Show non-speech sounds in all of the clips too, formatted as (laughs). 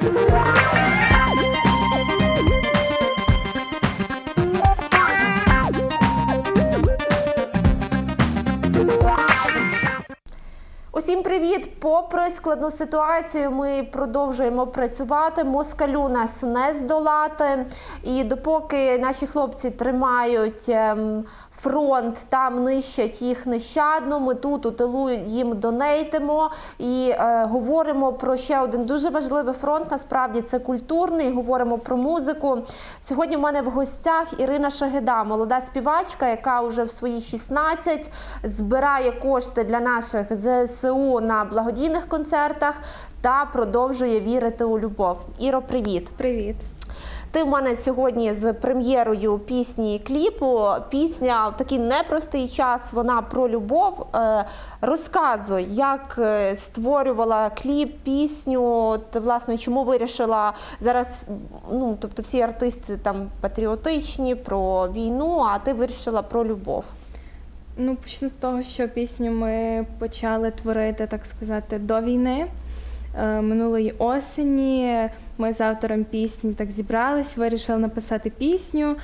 Усім привіт! Попри складну ситуацію, ми продовжуємо працювати. Москалю нас не здолати. І допоки наші хлопці тримають ем, фронт, там нищать їх нещадно. Ми тут у тилу їм донейтимо і е, говоримо про ще один дуже важливий фронт. Насправді це культурний. Говоримо про музику. Сьогодні в мене в гостях Ірина Шагида, молода співачка, яка вже в свої 16 збирає кошти для наших ЗСУ на благодійних концертах та продовжує вірити у любов. Іро, привіт! Привіт. Ти в мене сьогодні з прем'єрою пісні кліпу. Пісня в такий непростий час. Вона про любов. Е, Розказуй, як е, створювала кліп, пісню. От, власне, чому вирішила зараз? Ну тобто, всі артисти там патріотичні про війну, а ти вирішила про любов. Ну, почну з того, що пісню ми почали творити, так сказати, до війни. Е, Минулої осені ми з автором пісні так зібрались, вирішили написати пісню.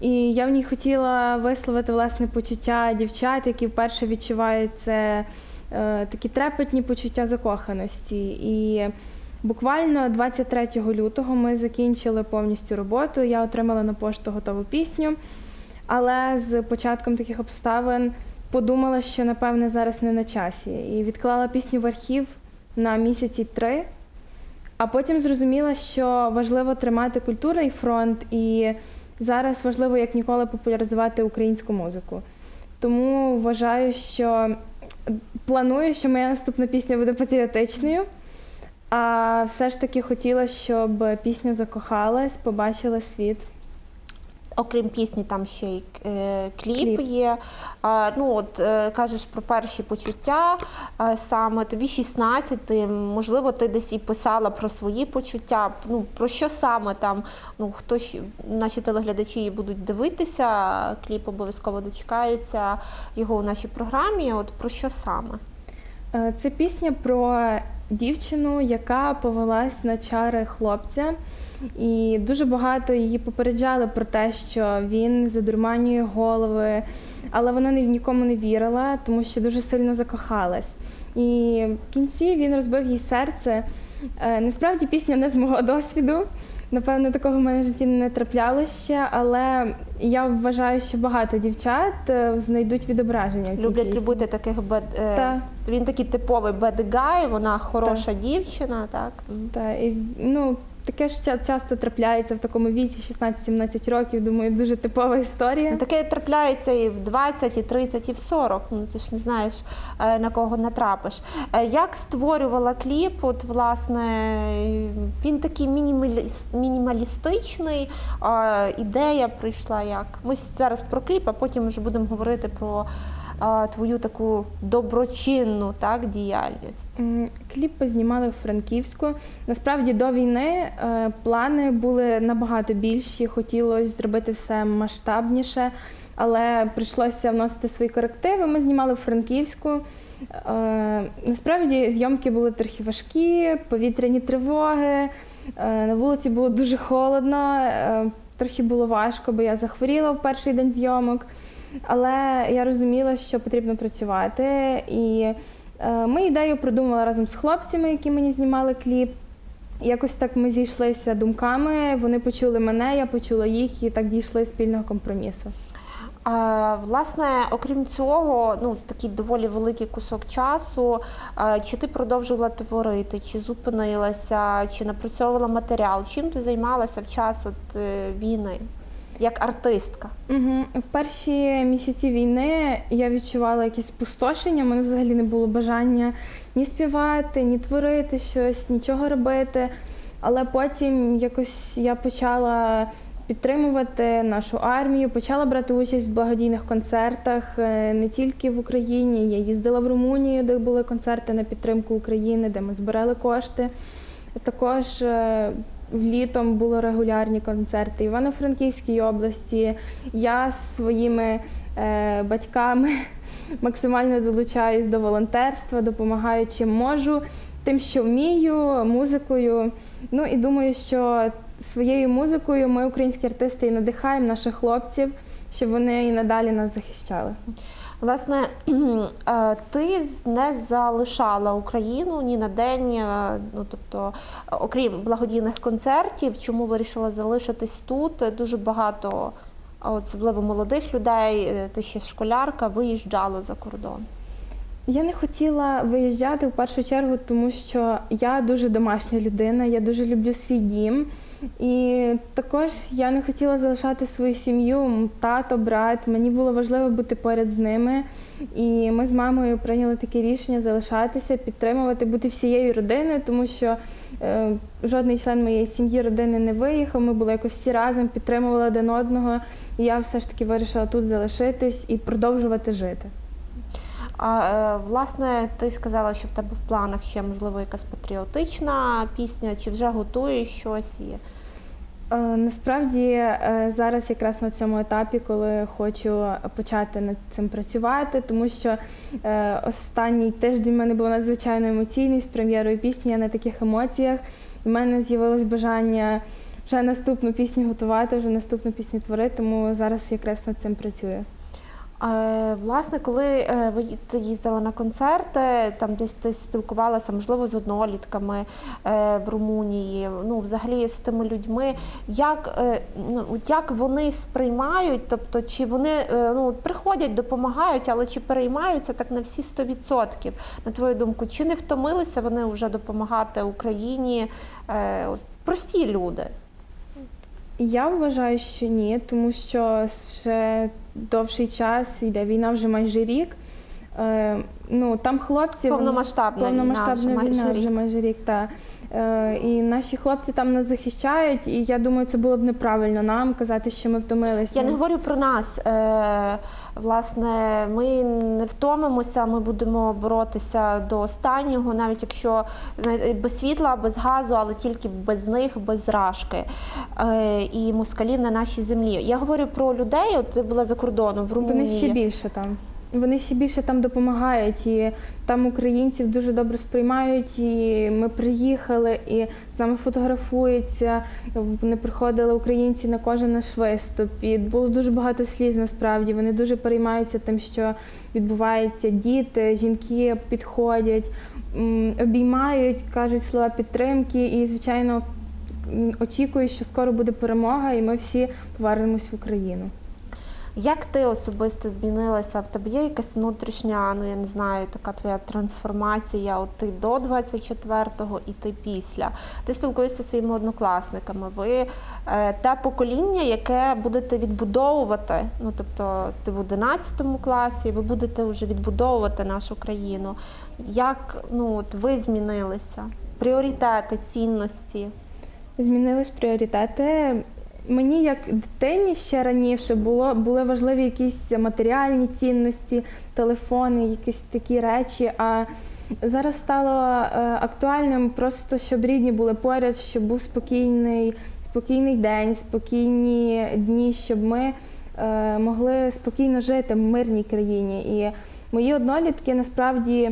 І я в ній хотіла висловити власне почуття дівчат, які вперше відчувають це е, такі трепетні почуття закоханості. І буквально 23 лютого ми закінчили повністю роботу. Я отримала на пошту готову пісню. Але з початком таких обставин подумала, що напевне зараз не на часі, і відклала пісню в архів на місяці три. А потім зрозуміла, що важливо тримати культурний фронт, і зараз важливо як ніколи популяризувати українську музику. Тому вважаю, що планую, що моя наступна пісня буде патріотичною. А все ж таки хотіла, щоб пісня закохалась, побачила світ. Окрім пісні, там ще й е, кліп, Кліп. є. Ну от е, кажеш про перші почуття. саме тобі 16, ти, можливо, ти десь і писала про свої почуття. Ну про що саме там? Ну хто наші телеглядачі будуть дивитися, кліп обов'язково дочекаються його у нашій програмі. От про що саме? Е, Це пісня про дівчину, яка повелась на чари хлопця, і дуже багато її попереджали про те, що він задурманює голови, але вона нікому не вірила, тому що дуже сильно закохалась. І в кінці він розбив їй серце. Е, Насправді пісня не з мого (laughs) досвіду. Напевно, такого в мене в житті не траплялося ще, але я вважаю, що багато дівчат е, знайдуть відображення. в цій Люблять пісні. любити таких бед. е, Та. Він такий типовий бедгай, вона хороша дівчина, так. Та і ну таке ж ча- часто трапляється в такому віці, 16-17 років. Думаю, дуже типова історія. Таке трапляється і в 20, і 30, і в 40. Ну ти ж не знаєш е, на кого натрапиш. Е, Як створювала кліп? От власне він такий мінімаліс- мінімалістичний. е, Ідея прийшла як. Ми зараз про кліп, а потім вже будемо говорити про твою таку доброчинну так діяльність. Кліп познімали в Франківську. Насправді до війни е, плани були набагато більші. Хотілося зробити все масштабніше, але прийшлося вносити свої корективи. Ми знімали в Франківську. Е, Насправді зйомки були трохи важкі, повітряні тривоги. е, На вулиці було дуже холодно, трохи було важко, бо я захворіла в перший день зйомок. Але я розуміла, що потрібно працювати. І е, ми ідею придумали разом з хлопцями, які мені знімали кліп. Якось так ми зійшлися думками. Вони почули мене, я почула їх, і так дійшли спільного компромісу. А, власне, окрім цього, ну такий доволі великий кусок часу. А, чи ти продовжувала творити, чи зупинилася, чи напрацьовувала матеріал? Чим ти займалася в час от, е, війни як артистка? Угу. В перші місяці війни я відчувала якесь спустошення. У мене взагалі не було бажання ні співати, ні творити щось, нічого робити. Але потім якось я почала підтримувати нашу армію, почала брати участь в благодійних концертах е, не тільки в Україні. Я їздила в Румунію, де були концерти на підтримку України, де ми збирали кошти. Також влітом були регулярні концерти Івано-Франківській області. Я з своїми е, батьками (laughs) максимально долучаюсь до волонтерства, допомагаю чим можу. тим, що вмію, музикою. Ну і думаю, що своєю музикою ми, українські артисти, і надихаємо наших хлопців, щоб вони і надалі нас захищали. Власне, (clears throat) е, ти не залишала Україну ні на день, е, ну тобто, окрім благодійних концертів, чому вирішила залишитись тут? Дуже багато, особливо молодих людей, е, ти ще школярка, виїжджало за кордон. Я не хотіла виїжджати в першу чергу, тому що я дуже домашня людина, я дуже люблю свій дім. І також я не хотіла залишати свою сім'ю, тато, брат. Мені було важливо бути поряд з ними. І ми з мамою прийняли таке рішення залишатися, підтримувати, бути всією родиною, тому що е, жодний член моєї сім'ї, родини не виїхав. Ми були якось всі разом, підтримували один одного. І я все ж таки вирішила тут залишитись і продовжувати жити. А е, власне, ти сказала, що в тебе в планах ще можливо якась патріотична пісня, чи вже готуєш щось? І... Е, Насправді е, зараз якраз на цьому етапі, коли хочу почати над цим працювати, тому що останній тиждень в мене був надзвичайно емоційний з прем'єрою пісні. Я на таких емоціях. І в мене з'явилось бажання вже наступну пісню готувати, вже наступну пісню творити, тому зараз якраз над цим працюю. Власне, коли е, ви їздила на концерти, там десь ти спілкувалася, можливо, з однолітками е, в Румунії, ну взагалі з тими людьми, як, е, ну, як вони сприймають, тобто чи вони ну, приходять, допомагають, але чи переймаються так на всі 100%? На твою думку, чи не втомилися вони вже допомагати Україні? от, Прості люди. Я вважаю, що ні, тому що ще довший час йде війна вже майже рік. Е, ну там хлопці вони- Повномасштабна війна повномасштабна вже війна майже вже рік. майже рік. Та. Е, і наші хлопці там нас захищають, і я думаю, це було б неправильно нам казати, що ми втомилися. Я не говорю про нас. Е, власне, ми не втомимося, ми будемо боротися до останнього, навіть якщо без світла, без газу, але тільки без них, без зражки е, і москалів на нашій землі. Я говорю про людей. От ти була за кордоном в Румунії. Вони ще більше там. Вони ще більше там допомагають, і там українців дуже добре сприймають. І ми приїхали, і з нами фотографуються. Вони приходили українці на кожен наш виступ. І було дуже багато сліз насправді. Вони дуже переймаються тим, що відбувається. Діти, жінки підходять, обіймають, кажуть слова підтримки. І, звичайно, м, очікую, що скоро буде перемога, і ми всі повернемось в Україну. Як ти особисто змінилася? В тебе є якась внутрішня, ну я не знаю, така твоя трансформація? От ти до 24-го і ти після. Ти спілкуєшся зі своїми однокласниками. Ви е, те покоління, яке будете відбудовувати. Ну тобто, ти в 11 класі, ви будете вже відбудовувати нашу країну. Як ну от ви змінилися? Пріоритети, цінності? Змінились пріоритети. Мені як дитині ще раніше було, були важливі якісь матеріальні цінності, телефони, якісь такі речі. А зараз стало е, актуальним просто, щоб рідні були поряд, щоб був спокійний, спокійний день, спокійні дні, щоб ми е, могли спокійно жити в мирній країні. І мої однолітки насправді.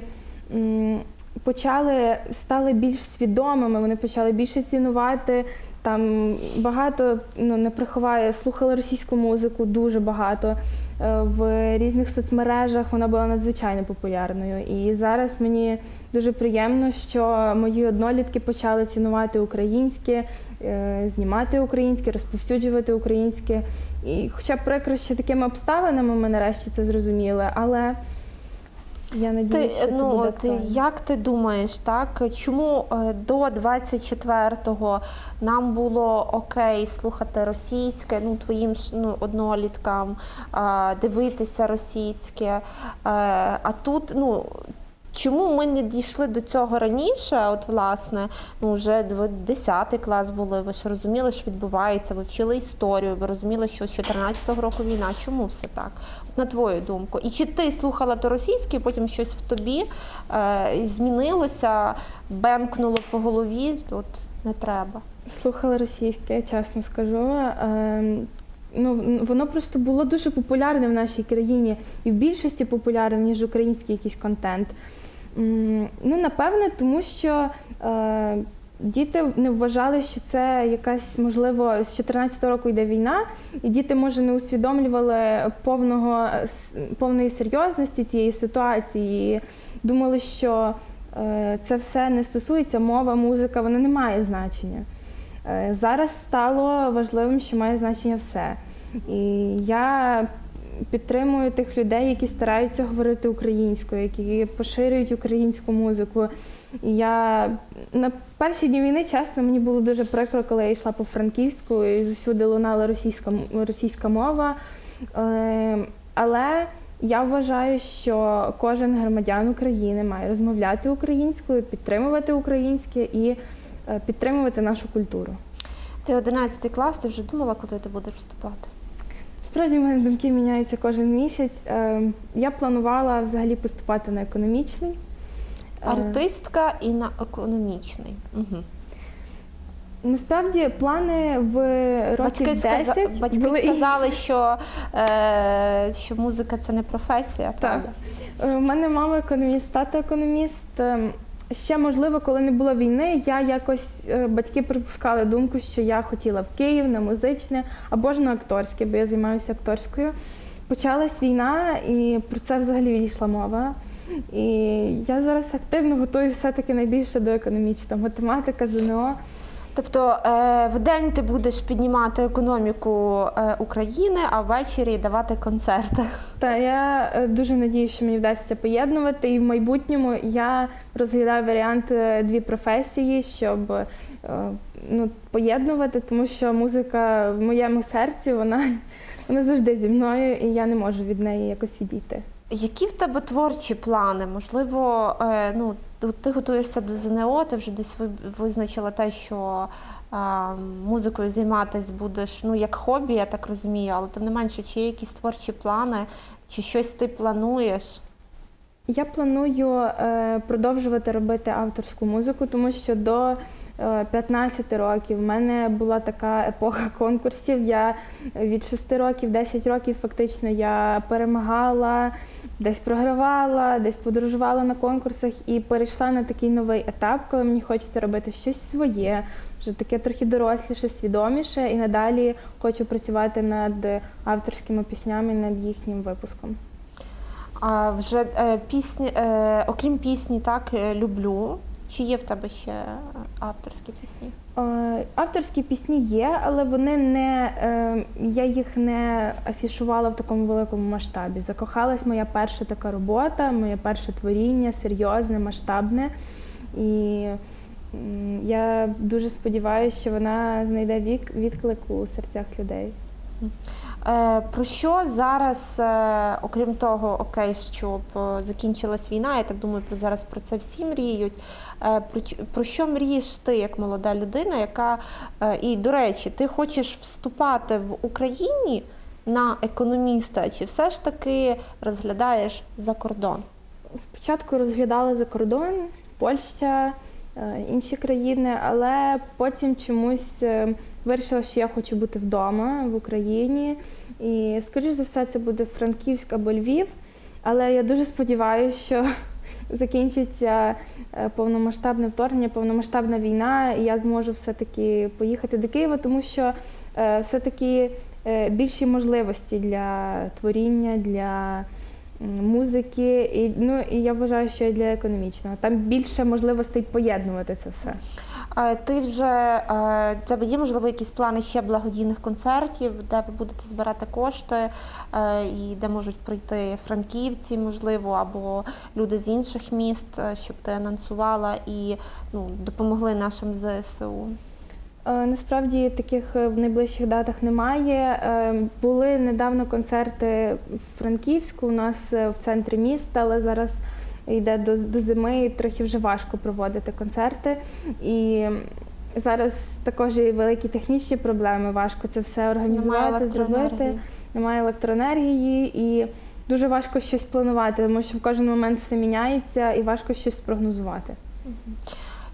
Почали стали більш свідомими, вони почали більше цінувати. Там багато ну не приховаю, слухали російську музику дуже багато. Е, В різних соцмережах вона була надзвичайно популярною. І зараз мені дуже приємно, що мої однолітки почали цінувати українське, е, знімати українське, розповсюджувати українське. І хоча прикро, що такими обставинами ми нарешті це зрозуміли, але я Ти, що ну, це буде ти, як ти думаєш, так чому е, до 24-го нам було окей слухати російське, ну твоїм ну, одноліткам, дивитися російське, е, а тут ну. Чому ми не дійшли до цього раніше? От, власне, ну вже ви 10 клас були, ви ж розуміли, що відбувається, ви вчили історію, ви розуміли, що з 14-го року війна. Чому все так? От на твою думку. І чи ти слухала то російське, потім щось в тобі е, змінилося, бемкнуло по голові? От не треба. Слухала російське, чесно скажу. Ем, Ну, воно просто було дуже популярне в нашій країні і в більшості популярне, ніж український якийсь контент. Ну, напевне, тому що е, діти не вважали, що це якась, можливо, з 14 року йде війна, і діти, може, не усвідомлювали повного, повної серйозності цієї ситуації. І думали, що е, це все не стосується мова, музика, воно не має значення. Е, Зараз стало важливим, що має значення все. І я підтримую тих людей, які стараються говорити українською, які поширюють українську музику. Я на перші дні війни, чесно, мені було дуже прикро, коли я йшла по Франківську і зусюди лунала російська, російська мова. Е, Але я вважаю, що кожен громадян України має розмовляти українською, підтримувати українське і е, підтримувати нашу культуру. Ти 11 клас, ти вже думала, куди ти будеш вступати? Справді в мене думки міняються кожен місяць. Е, Я планувала взагалі поступати на економічний. Е, Артистка і на економічний. Угу. Насправді плани в років Батьки, 10 сказа... Батьки були сказали, що, е... що музика це не професія, правда? Е, У мене мама економіст, тато економіст. Ще можливо, коли не було війни, я якось е, батьки припускали думку, що я хотіла в Київ на музичне або ж на акторське, бо я займаюся акторською. Почалась війна, і про це взагалі відійшла мова. І я зараз активно готую все-таки найбільше до економічного математика, ЗНО. Тобто е, в день ти будеш піднімати економіку е, України, а ввечері давати концерти. Та я е, дуже надію, що мені вдасться поєднувати. І в майбутньому я розглядаю варіант дві професії, щоб ну, поєднувати, тому що музика в моєму серці вона, вона завжди зі мною, і я не можу від неї якось відійти. Які в тебе творчі плани? Можливо, ну, ти готуєшся до ЗНО, ти вже десь визначила те, що музикою займатися будеш ну, як хобі, я так розумію, але тим не менше, чи є якісь творчі плани, чи щось ти плануєш? Я планую е, продовжувати робити авторську музику, тому що до 15 років в мене була така епоха конкурсів. Я від 6 років, 10 років фактично я перемагала, десь програвала, десь подорожувала на конкурсах і перейшла на такий новий етап, коли мені хочеться робити щось своє, вже таке трохи доросліше, свідоміше, і надалі хочу працювати над авторськими піснями, над їхнім випуском. А вже е, пісні, е, окрім пісні, так е, люблю. Чи є в тебе ще авторські пісні? Е, Авторські пісні є, але вони не е, я їх не афішувала в такому великому масштабі. Закохалась моя перша така робота, моє перше творіння, серйозне, масштабне. І я дуже сподіваюся, що вона знайде вік, відклик у серцях людей. Е, Про що зараз, е, окрім того, окей, щоб е, закінчилась війна, я так думаю, про зараз про це всі мріють. Про, що мрієш ти як молода людина, яка і до речі, ти хочеш вступати в Україні на економіста, чи все ж таки розглядаєш за кордон? Спочатку розглядала за кордон, Польща, інші країни, але потім чомусь вирішила, що я хочу бути вдома в Україні. І, скоріш за все, це буде Франківськ або Львів. Але я дуже сподіваюся, що (laughs) закінчиться е, повномасштабне вторгнення, повномасштабна війна, і я зможу все-таки поїхати до Києва, тому що е, все-таки е, більші можливості для творіння, для музики, і, ну, і я вважаю, що і для економічного. Там більше можливостей поєднувати це все. Е, Ти вже е, тебе є можливо якісь плани ще благодійних концертів, де ви будете збирати кошти, е, і де можуть прийти франківці, можливо, або люди з інших міст, щоб ти анонсувала і ну, допомогли нашим ЗСУ. Насправді таких в найближчих датах немає. Були недавно концерти в Франківську у нас в центрі міста, але зараз йде до, до зими і трохи вже важко проводити концерти. І зараз також і великі технічні проблеми. Важко це все організувати, зробити. Немає електроенергії і дуже важко щось планувати, тому що в кожен момент все міняється і важко щось спрогнозувати.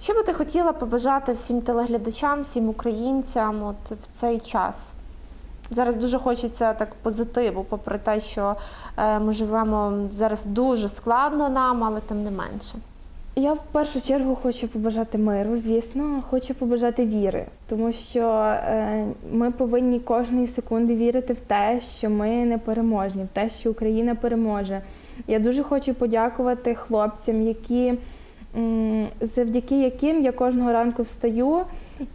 Що би ти хотіла побажати всім телеглядачам, всім українцям от в цей час? Зараз дуже хочеться так позитиву, попри те, що е, ми живемо зараз дуже складно нам, але тим не менше. Я в першу чергу хочу побажати миру, звісно, хочу побажати віри, тому що е, ми повинні кожної секунди вірити в те, що ми не переможні, в те, що Україна переможе. Я дуже хочу подякувати хлопцям, які завдяки яким я кожного ранку встаю,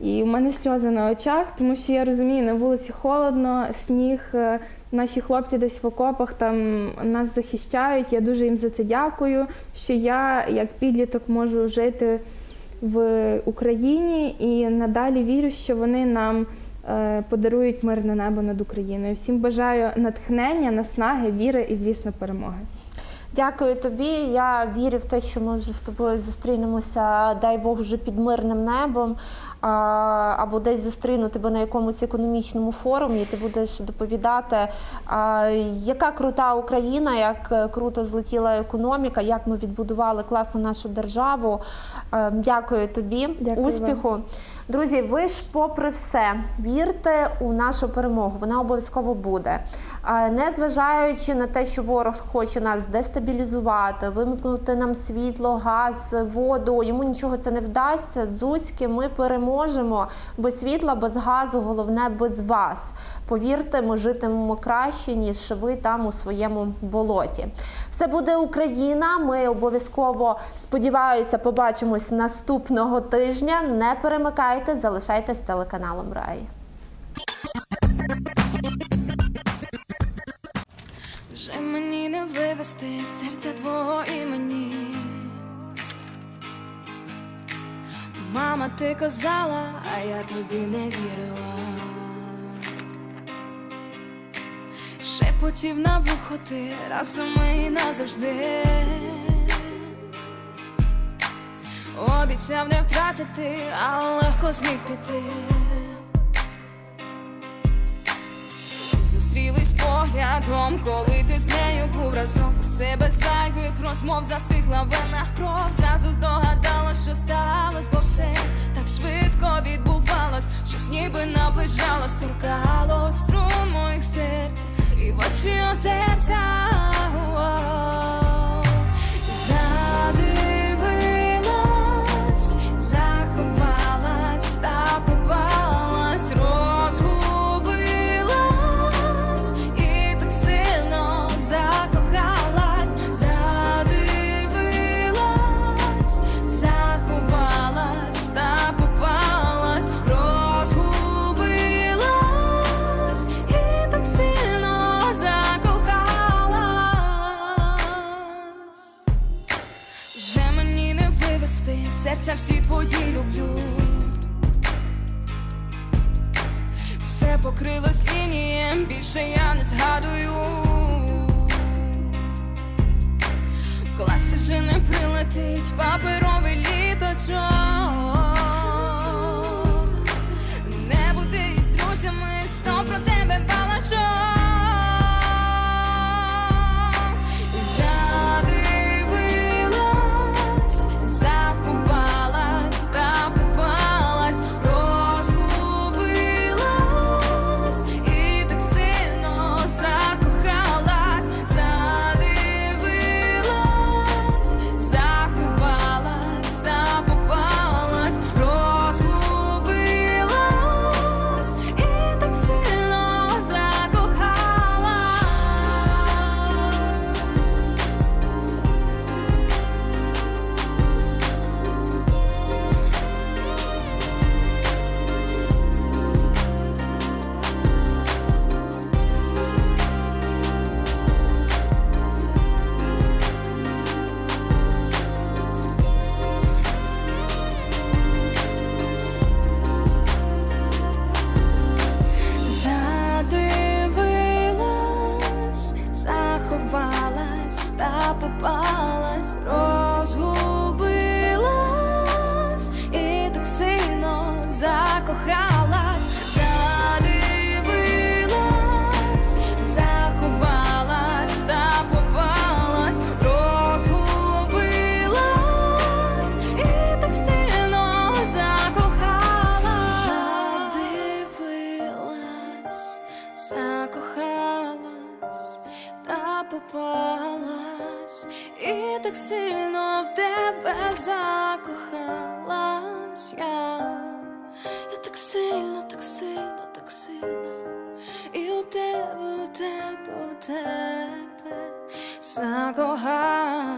і в мене сльози на очах, тому що я розумію, на вулиці холодно, сніг. е, Наші хлопці десь в окопах там нас захищають. Я дуже їм за це дякую. Що я як підліток можу жити в Україні і надалі вірю, що вони нам е, подарують мирне небо над Україною. Всім бажаю натхнення, наснаги, віри і, звісно, перемоги. Дякую тобі. Я вірю в те, що ми вже з тобою зустрінемося, дай Бог, вже під мирним небом. Або десь зустріну тебе на якомусь економічному форумі, і ти будеш доповідати, яка крута Україна, як круто злетіла економіка, як ми відбудували класно нашу державу. Е, Дякую тобі, Дякую успіху. Друзі, ви ж, попри все, вірте у нашу перемогу. Вона обов'язково буде. Незважаючи на те, що ворог хоче нас дестабілізувати, вимкнути нам світло, газ, воду, йому нічого це не вдасться. Дзузьки, ми переможемо без світла, без газу, головне без вас. Повірте, ми житимемо краще, ніж ви там у своєму болоті. Все буде Україна. Ми обов'язково сподіваюся, побачимось наступного тижня. Не перемикайте, залишайтесь телеканалом Рай. Вже мені не вивести серця твого імені. Мама, ти казала, а я тобі не вірила. Шепотів на вухо ти разом і назавжди. Обіцяв не втратити, а легко зміг піти. Зустрілись поглядом, коли ти з нею був разом. У себе зайвих розмов застигла в венах кров. Зразу здогадалась, що сталось, бо все так швидко відбувалось. Щось ніби наближалось, торкало струн моїх серця І в очі озерця вивести, серця всі твої люблю. Все покрилось інієм, більше я не згадую. В класі вже не прилетить паперовий літочок. Не буде із друзями, сто про тебе балачок. Кохалась, та попалась, і так сильно в тебе закохалась я, я так сильно, так сильно, так сильно, і у тебе, у тебе, у тебе закохалась.